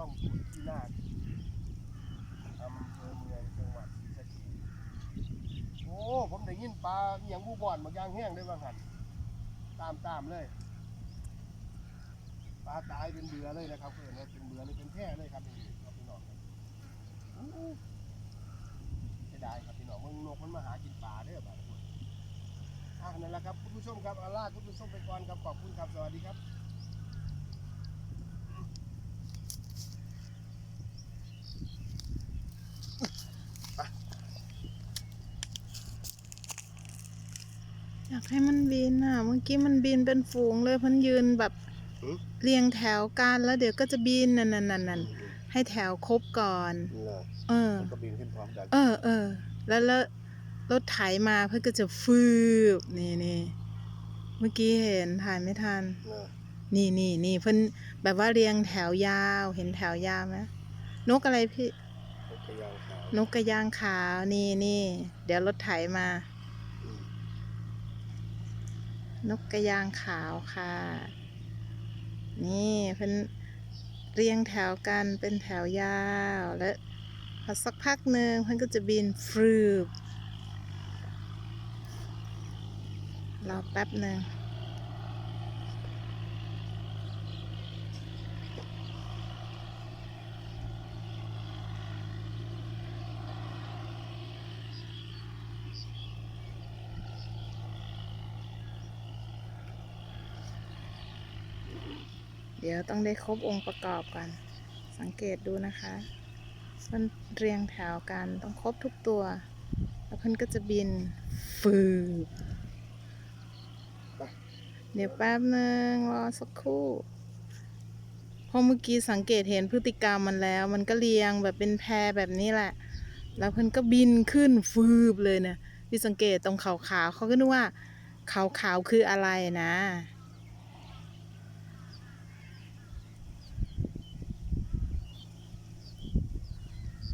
่องขุดที่นาคอำเภอเมืองจังหวัดศรีสะเกษโอ้ผมได้ยินปลาเอหย่างบูบอนบางย่างแห้งได้บางหันตามตามๆเลยปลาตายเป็นเบือเลยนะครับเพื่อนว่าเป็นเบือเลยเป็นแพร่เลยครับนี่ครับพี่น้องครับอู้เสียดายครับพี่น้องมึงนกมันมาหากินปลาเด้อบ้านพวกอะนั่นแหละครับคุณผู้ชมครับอาล่าคุณผู้ชมไปก่อนครับขอบคุณครับสวัสดี อยากให้มันบินอะ เมื่อกี้มันบินเป็นฝูงเลยเพันยืนแบบหือ เรียงแถวกันแล้วเดี๋ยวก็จะบินนั่นนั่นนั่นนั่นให้แถวครบก่อนเหรอเออ มันก็บินขึ้นพร้อมกันเออเออแล้วแล้วรถไถมาเพื่อก็จะฟืบนี่นี่เมื่อกี้เห็นถ่ายไม่ทันเหรอนี่นี่นี่เพิ่นแบบว่าเรียงแถวยาวเห็นแถวยาวไหมนกอะไรพี่ นกกระยางขาว นกกระยางขาวนี่นี่เดี๋ยวรถไถมาอืม นกกระยางขาวค่ะ นี่เพิ่นเรียงแถวกันเป็นแถวยาวแล้วพอสักพักหนึ่งเพิ่นก็จะบินฟืบรอแป๊บหนึ่ง เดี๋ยวต้องได้ครบองค์ประกอบกัน สังเกตดูนะคะ มันเรียงแถวกันต้องครบทุกตัว แล้วเพิ่นก็จะบินฟืบเดี๋ยวแป๊บหนึ่งรอสักครู่พราะเมื่อกี้สังเกตเห็นพฤติกรรมมันแล้ว มันก็เรียงแบบเป็นแพรแบบนี้แหละ แล้วเพิ่นก็บินขึ้นฟืบเลยเนี่ยพี่สังเกตตรงขาวๆเขาก็นึกว่าขาวๆคืออะไรนะ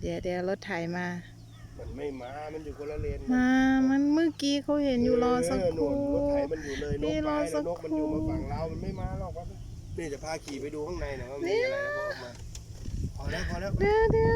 ดี๋ยวเดี๋ยวรถไถมา มันไม่มา มันอยู่คนละเลนมา มันเมื่อกี้เขาเห็นอยู่รอสักครู่เออนู่นรถไถมันอยู่เลยนนี่กรไปอสัแล้วกนกมันอยู่ครู่มาฝั่งเรา มันไม่มาหรอกว่านี่จะพาขี่ไปดูข้างในหน่อยว่ามีอะไรแล้วก็ออกมาพอแล้วพอแล้วเดี๋ยวเดี๋ยว